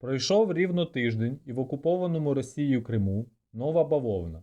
Пройшов рівно тиждень і в окупованому Росією Криму нова бавовна.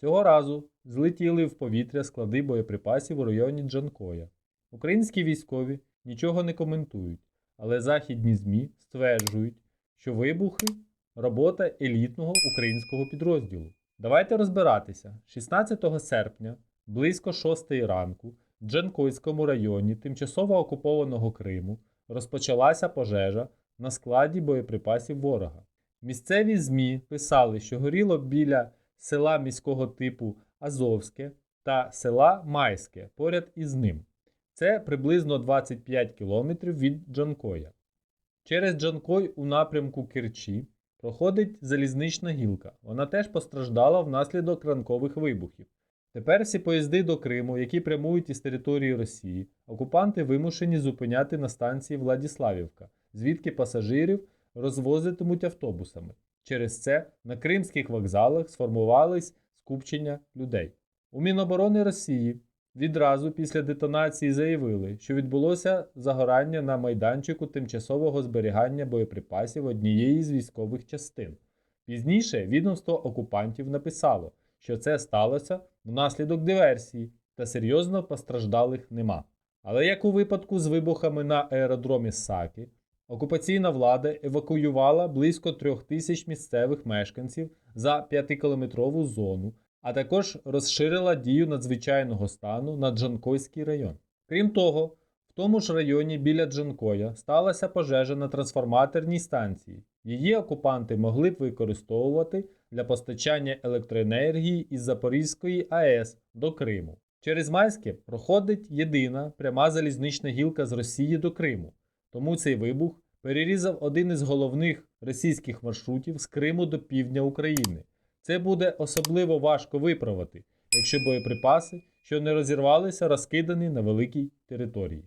Цього разу злетіли в повітря склади боєприпасів у районі Джанкоя. Українські військові нічого не коментують, але західні ЗМІ стверджують, що вибухи робота елітного українського підрозділу. Давайте розбиратися. 16 серпня, близько 6 ранку, в Джанкойському районі тимчасово окупованого Криму розпочалася пожежа на складі боєприпасів ворога. Місцеві ЗМІ писали, що горіло біля села міського типу Азовське та села Майське поряд із ним. Це приблизно 25 кілометрів від Джанкоя. Через Джанкой у напрямку Керчі проходить залізнична гілка. Вона теж постраждала внаслідок ранкових вибухів. Тепер всі поїзди до Криму, які прямують із території Росії, окупанти вимушені зупиняти на станції Владіславівка, звідки пасажирів розвозитимуть автобусами. Через це на кримських вокзалах сформувались скупчення людей. У Міноборони Росії відразу після детонації заявили, що відбулося загорання на майданчику тимчасового зберігання боєприпасів однієї з військових частин. Пізніше відомство окупантів написало, що це сталося внаслідок диверсії та серйозно постраждалих нема. Але як у випадку з вибухами на аеродромі Саки, окупаційна влада евакуювала близько трьох тисяч місцевих мешканців за 5-кілометрову зону, а також розширила дію надзвичайного стану на Джанкойський район. Крім того, в тому ж районі біля Джанкоя сталася пожежа на трансформаторній станції. Її окупанти могли б використовувати для постачання електроенергії із Запорізької АЕС до Криму. Через Майське проходить єдина пряма залізнична гілка з Росії до Криму. Тому цей вибух перерізав один із головних російських маршрутів з Криму до півдня України. Це буде особливо важко виправити, якщо боєприпаси, що не розірвалися, розкидані на великій території.